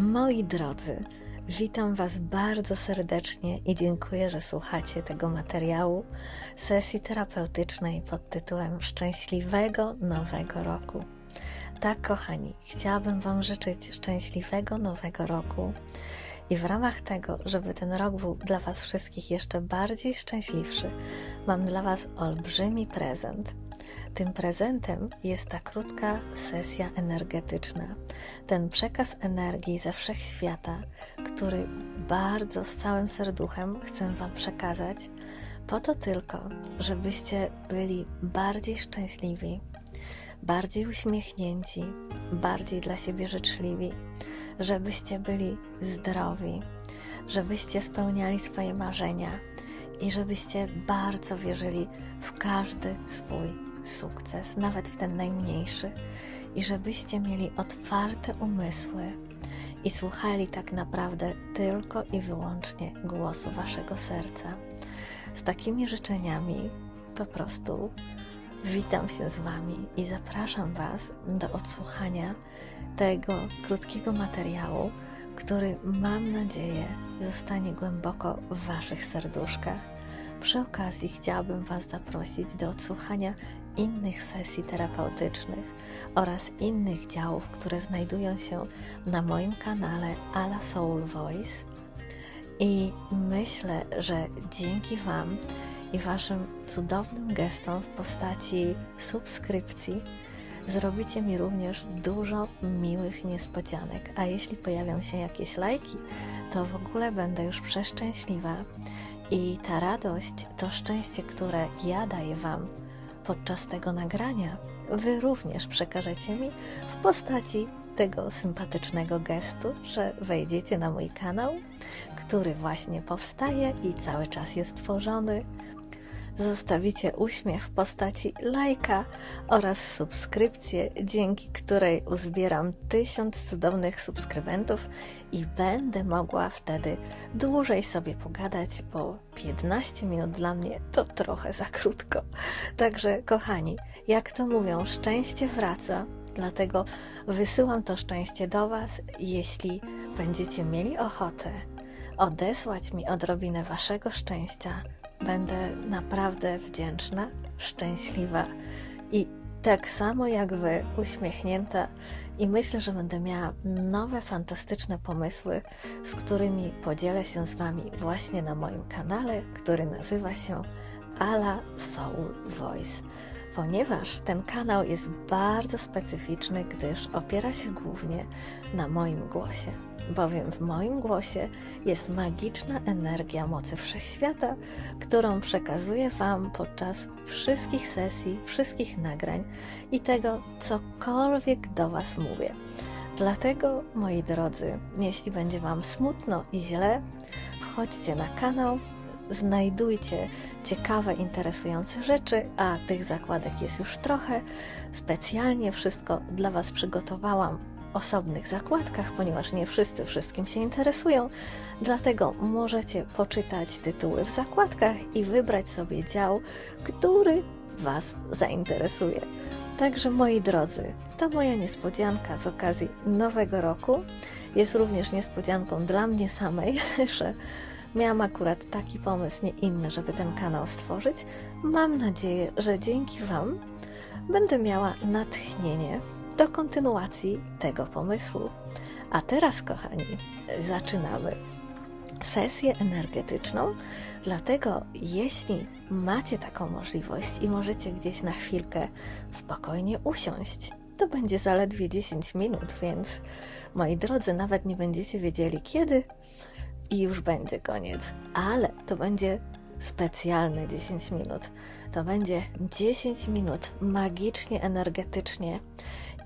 Moi drodzy, witam Was bardzo serdecznie i dziękuję, że słuchacie tego materiału sesji terapeutycznej pod tytułem Szczęśliwego Nowego Roku. Tak, kochani, chciałabym Wam życzyć szczęśliwego Nowego Roku i w ramach tego, żeby ten rok był dla Was wszystkich jeszcze bardziej szczęśliwszy, mam dla Was olbrzymi prezent. Tym prezentem jest ta krótka sesja energetyczna, ten przekaz energii ze wszechświata, który bardzo z całym serduchem chcę Wam przekazać, po to tylko, żebyście byli bardziej szczęśliwi, bardziej uśmiechnięci, bardziej dla siebie życzliwi, żebyście byli zdrowi, żebyście spełniali swoje marzenia i żebyście bardzo wierzyli w każdy swój sukces, nawet w ten najmniejszy, i żebyście mieli otwarte umysły i słuchali tak naprawdę tylko i wyłącznie głosu Waszego serca. Z takimi życzeniami po prostu witam się z Wami i zapraszam Was do odsłuchania tego krótkiego materiału, który mam nadzieję zostanie głęboko w Waszych serduszkach. Przy okazji chciałabym Was zaprosić do odsłuchania innych sesji terapeutycznych oraz innych działów, które znajdują się na moim kanale Ala Soul Voice. I myślę, że dzięki Wam i Waszym cudownym gestom w postaci subskrypcji zrobicie mi również dużo miłych niespodzianek. A jeśli pojawią się jakieś lajki, to w ogóle będę już przeszczęśliwa. I ta radość, to szczęście, które ja daję Wam, podczas tego nagrania Wy również przekażecie mi w postaci tego sympatycznego gestu, że wejdziecie na mój kanał, który właśnie powstaje i cały czas jest tworzony zostawicie uśmiech w postaci lajka oraz subskrypcję, dzięki której uzbieram tysiąc cudownych subskrybentów i będę mogła wtedy dłużej sobie pogadać, bo 15 minut dla mnie to trochę za krótko. Także, kochani, jak to mówią, szczęście wraca. Dlatego wysyłam to szczęście do Was, jeśli będziecie mieli ochotę odesłać mi odrobinę Waszego szczęścia Będę naprawdę wdzięczna, szczęśliwa i tak samo jak Wy, uśmiechnięta i myślę, że będę miała nowe, fantastyczne pomysły, z którymi podzielę się z Wami właśnie na moim kanale, który nazywa się Ala Soul Voice. Ponieważ ten kanał jest bardzo specyficzny, gdyż opiera się głównie na moim głosie bowiem w moim głosie jest magiczna energia mocy wszechświata, którą przekazuję Wam podczas wszystkich sesji, wszystkich nagrań i tego, cokolwiek do Was mówię. Dlatego, moi drodzy, jeśli będzie Wam smutno i źle, wchodźcie na kanał, znajdujcie ciekawe, interesujące rzeczy, a tych zakładek jest już trochę. Specjalnie wszystko dla Was przygotowałam osobnych zakładkach, ponieważ nie wszyscy wszystkim się interesują. Dlatego możecie poczytać tytuły w zakładkach i wybrać sobie dział, który Was zainteresuje. Także moi drodzy, to moja niespodzianka z okazji Nowego Roku jest również niespodzianką dla mnie samej, że miałam akurat taki pomysł, nie inny, żeby ten kanał stworzyć. Mam nadzieję, że dzięki Wam będę miała natchnienie do kontynuacji tego pomysłu. A teraz, kochani, zaczynamy sesję energetyczną. Dlatego, jeśli macie taką możliwość i możecie gdzieś na chwilkę spokojnie usiąść, to będzie zaledwie 10 minut, więc moi drodzy, nawet nie będziecie wiedzieli kiedy i już będzie koniec, ale to będzie specjalne 10 minut. To będzie 10 minut magicznie, energetycznie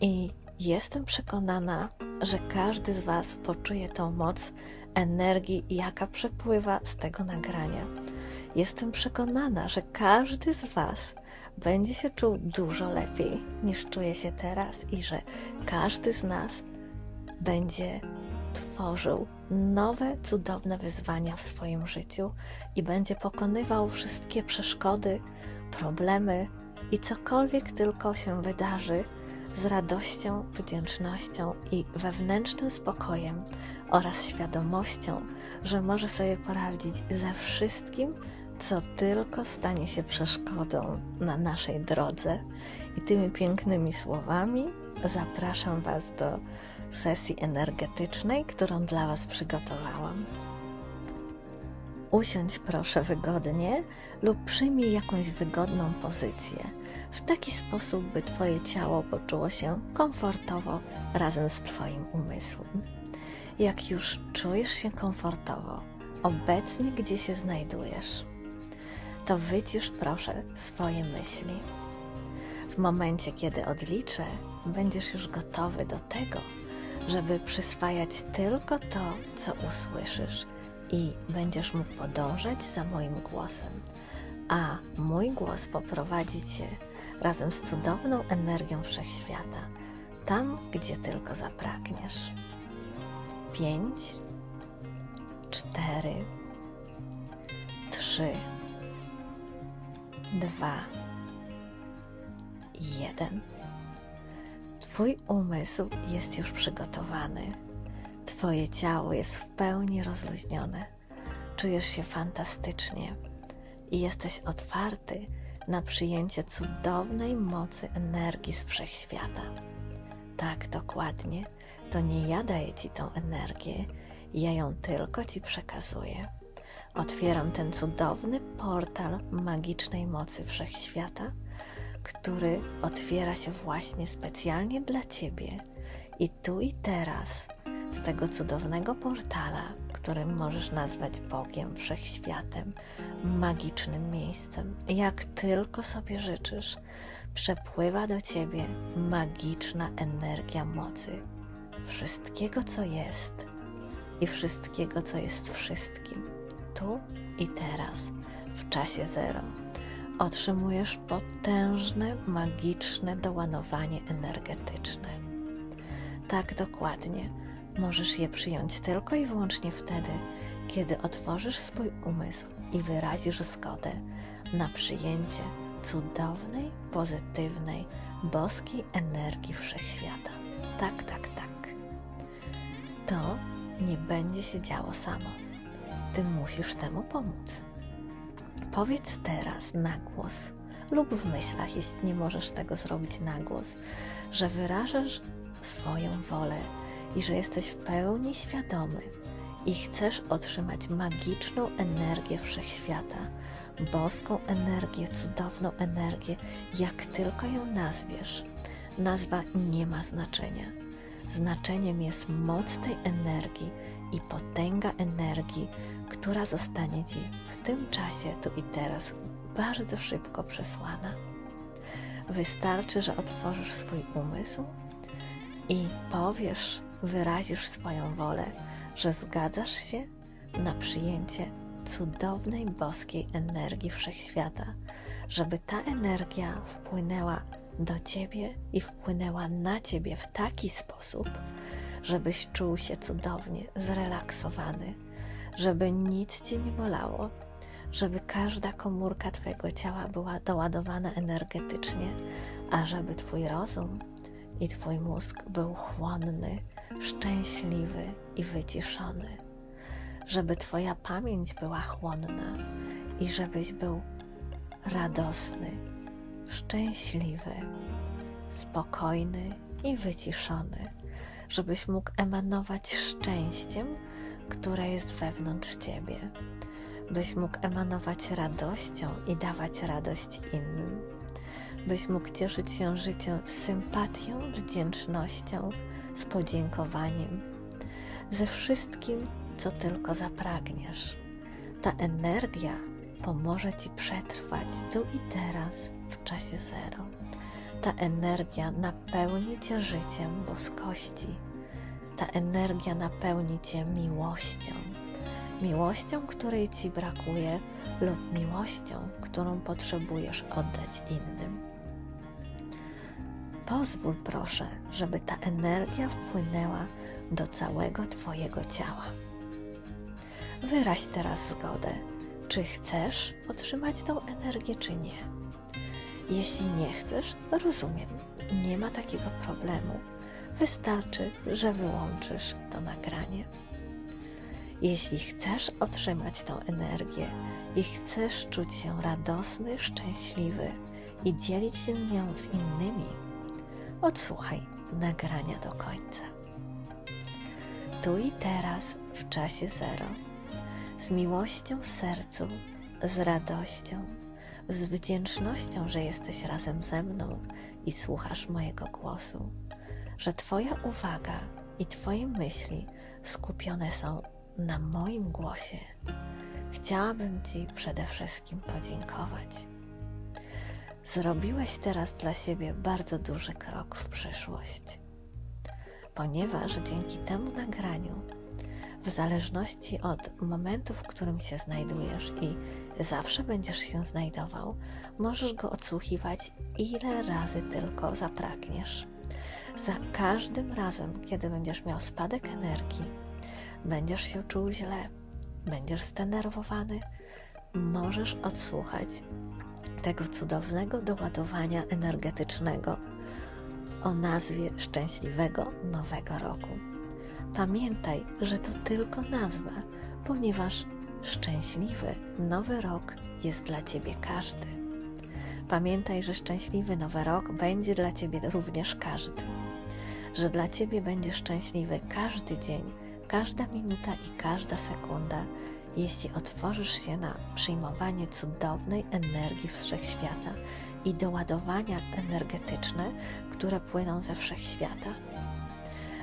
i jestem przekonana, że każdy z Was poczuje tą moc energii, jaka przepływa z tego nagrania. Jestem przekonana, że każdy z Was będzie się czuł dużo lepiej niż czuje się teraz i że każdy z nas będzie tworzył nowe, cudowne wyzwania w swoim życiu i będzie pokonywał wszystkie przeszkody, problemy i cokolwiek tylko się wydarzy z radością, wdzięcznością i wewnętrznym spokojem oraz świadomością, że może sobie poradzić ze wszystkim, co tylko stanie się przeszkodą na naszej drodze. I tymi pięknymi słowami zapraszam Was do sesji energetycznej, którą dla Was przygotowałam. Usiądź proszę wygodnie lub przyjmij jakąś wygodną pozycję, w taki sposób, by Twoje ciało poczuło się komfortowo razem z Twoim umysłem. Jak już czujesz się komfortowo, obecnie gdzie się znajdujesz, to wycisz proszę swoje myśli. W momencie, kiedy odliczę, będziesz już gotowy do tego, żeby przyswajać tylko to, co usłyszysz i będziesz mógł podążać za moim głosem. A mój głos poprowadzi Cię razem z cudowną energią wszechświata, tam, gdzie tylko zapragniesz. Pięć, cztery, trzy, dwa, jeden. Twój umysł jest już przygotowany. Twoje ciało jest w pełni rozluźnione. Czujesz się fantastycznie i jesteś otwarty na przyjęcie cudownej mocy energii z wszechświata. Tak, dokładnie. To nie ja daję Ci tą energię, ja ją tylko Ci przekazuję. Otwieram ten cudowny portal magicznej mocy wszechświata, który otwiera się właśnie specjalnie dla Ciebie. I tu i teraz, z tego cudownego portala, którym możesz nazwać Bogiem, wszechświatem, magicznym miejscem, jak tylko sobie życzysz, przepływa do Ciebie magiczna energia mocy wszystkiego, co jest i wszystkiego, co jest wszystkim, tu i teraz, w czasie zero. Otrzymujesz potężne, magiczne dołanowanie energetyczne. Tak dokładnie. Możesz je przyjąć tylko i wyłącznie wtedy, kiedy otworzysz swój umysł i wyrazisz zgodę na przyjęcie cudownej, pozytywnej, boskiej energii wszechświata. Tak, tak, tak. To nie będzie się działo samo. Ty musisz temu pomóc. Powiedz teraz na głos lub w myślach, jeśli nie możesz tego zrobić na głos, że wyrażasz swoją wolę i że jesteś w pełni świadomy i chcesz otrzymać magiczną energię wszechświata, boską energię, cudowną energię, jak tylko ją nazwiesz. Nazwa nie ma znaczenia. Znaczeniem jest moc tej energii i potęga energii, która zostanie Ci w tym czasie, tu i teraz, bardzo szybko przesłana. Wystarczy, że otworzysz swój umysł i powiesz, wyrazisz swoją wolę, że zgadzasz się na przyjęcie cudownej boskiej energii wszechświata, żeby ta energia wpłynęła do ciebie i wpłynęła na ciebie w taki sposób, żebyś czuł się cudownie zrelaksowany, żeby nic cię nie bolało, żeby każda komórka twojego ciała była doładowana energetycznie, a żeby twój rozum i twój mózg był chłonny, szczęśliwy i wyciszony, żeby twoja pamięć była chłonna i żebyś był radosny, szczęśliwy, spokojny i wyciszony, żebyś mógł emanować szczęściem, które jest wewnątrz ciebie, byś mógł emanować radością i dawać radość innym, byś mógł cieszyć się życiem z sympatią, wdzięcznością, z podziękowaniem, ze wszystkim, co tylko zapragniesz. Ta energia pomoże Ci przetrwać tu i teraz w czasie zero. Ta energia napełni Cię życiem boskości. Ta energia napełni Cię miłością. Miłością, której Ci brakuje, lub miłością, którą potrzebujesz oddać innym. Pozwól proszę, żeby ta energia wpłynęła do całego Twojego ciała. Wyraź teraz zgodę, czy chcesz otrzymać tą energię, czy nie. Jeśli nie chcesz, rozumiem, nie ma takiego problemu. Wystarczy, że wyłączysz to nagranie. Jeśli chcesz otrzymać tą energię i chcesz czuć się radosny, szczęśliwy i dzielić się nią z innymi, odsłuchaj nagrania do końca. Tu i teraz, w czasie zero, z miłością w sercu, z radością, z wdzięcznością, że jesteś razem ze mną i słuchasz mojego głosu, że Twoja uwaga i Twoje myśli skupione są na moim głosie. Chciałabym Ci przede wszystkim podziękować. Zrobiłeś teraz dla siebie bardzo duży krok w przyszłość, ponieważ dzięki temu nagraniu, w zależności od momentu, w którym się znajdujesz i zawsze będziesz się znajdował, możesz go odsłuchiwać ile razy tylko zapragniesz. Za każdym razem, kiedy będziesz miał spadek energii, będziesz się czuł źle, będziesz zdenerwowany, możesz odsłuchać tego cudownego doładowania energetycznego o nazwie Szczęśliwego Nowego Roku. Pamiętaj, że to tylko nazwa, ponieważ szczęśliwy Nowy Rok jest dla Ciebie każdy. Pamiętaj, że szczęśliwy Nowy Rok będzie dla Ciebie również każdy. Że dla Ciebie będzie szczęśliwy każdy dzień, każda minuta i każda sekunda, jeśli otworzysz się na przyjmowanie cudownej energii wszechświata i doładowania energetyczne, które płyną ze wszechświata.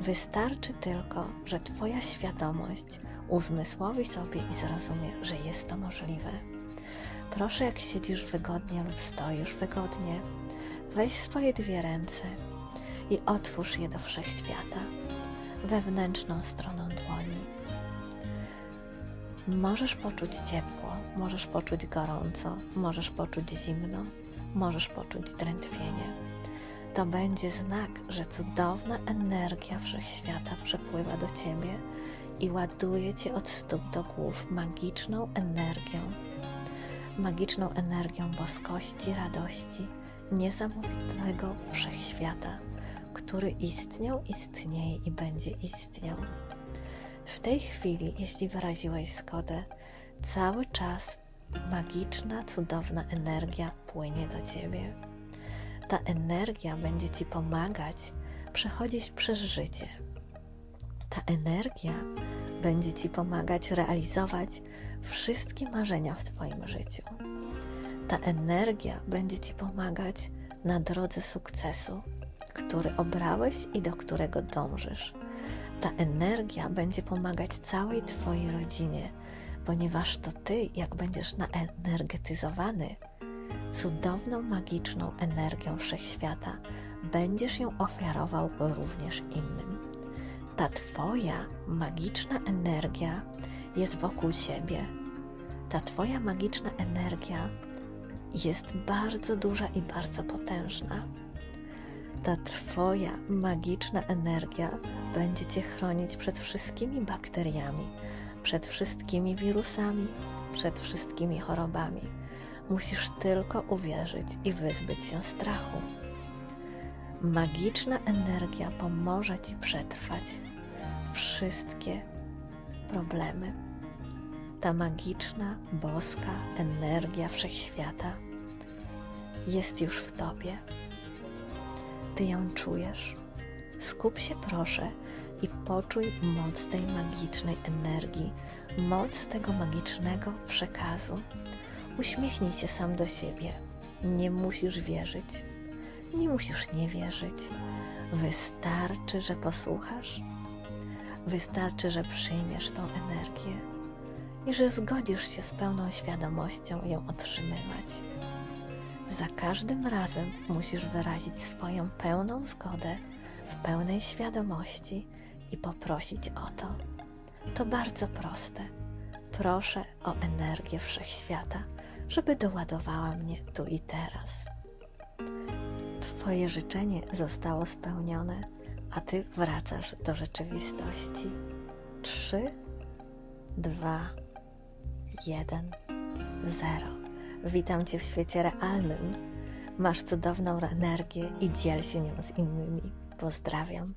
Wystarczy tylko, że Twoja świadomość uzmysłowi sobie i zrozumie, że jest to możliwe. Proszę, jak siedzisz wygodnie lub stoisz wygodnie, weź swoje dwie ręce i otwórz je do wszechświata, wewnętrzną stroną dłoni. Możesz poczuć ciepło, możesz poczuć gorąco, możesz poczuć zimno, możesz poczuć drętwienie. To będzie znak, że cudowna energia wszechświata przepływa do ciebie i ładuje cię od stóp do głów magiczną energią, magiczną energią boskości, radości, niesamowitego wszechświata, który istniał, istnieje i będzie istniał. W tej chwili, jeśli wyraziłeś zgodę, cały czas magiczna, cudowna energia płynie do ciebie. Ta energia będzie ci pomagać przechodzić przez życie. Ta energia będzie ci pomagać realizować wszystkie marzenia w Twoim życiu. Ta energia będzie ci pomagać na drodze sukcesu, który obrałeś i do którego dążysz. Ta energia będzie pomagać całej Twojej rodzinie, ponieważ to Ty, jak będziesz naenergetyzowany cudowną, magiczną energią wszechświata, będziesz ją ofiarował również innym. Ta Twoja magiczna energia jest wokół Ciebie. Ta Twoja magiczna energia jest bardzo duża i bardzo potężna. Ta Twoja magiczna energia będzie Cię chronić przed wszystkimi bakteriami, przed wszystkimi wirusami, przed wszystkimi chorobami. Musisz tylko uwierzyć i wyzbyć się strachu. Magiczna energia pomoże Ci przetrwać wszystkie problemy. Ta magiczna, boska energia wszechświata jest już w Tobie. Ty ją czujesz. Skup się proszę i poczuj moc tej magicznej energii, moc tego magicznego przekazu. Uśmiechnij się sam do siebie. Nie musisz wierzyć, nie musisz nie wierzyć. Wystarczy, że posłuchasz, wystarczy, że przyjmiesz tą energię i że zgodzisz się z pełną świadomością ją otrzymywać. Za każdym razem musisz wyrazić swoją pełną zgodę w pełnej świadomości i poprosić o to. To bardzo proste. Proszę o energię wszechświata, żeby doładowała mnie tu i teraz. Twoje życzenie zostało spełnione, a Ty wracasz do rzeczywistości. Trzy, dwa, jeden, zero. Witam Cię w świecie realnym. Masz cudowną energię i dziel się nią z innymi. Pozdrawiam.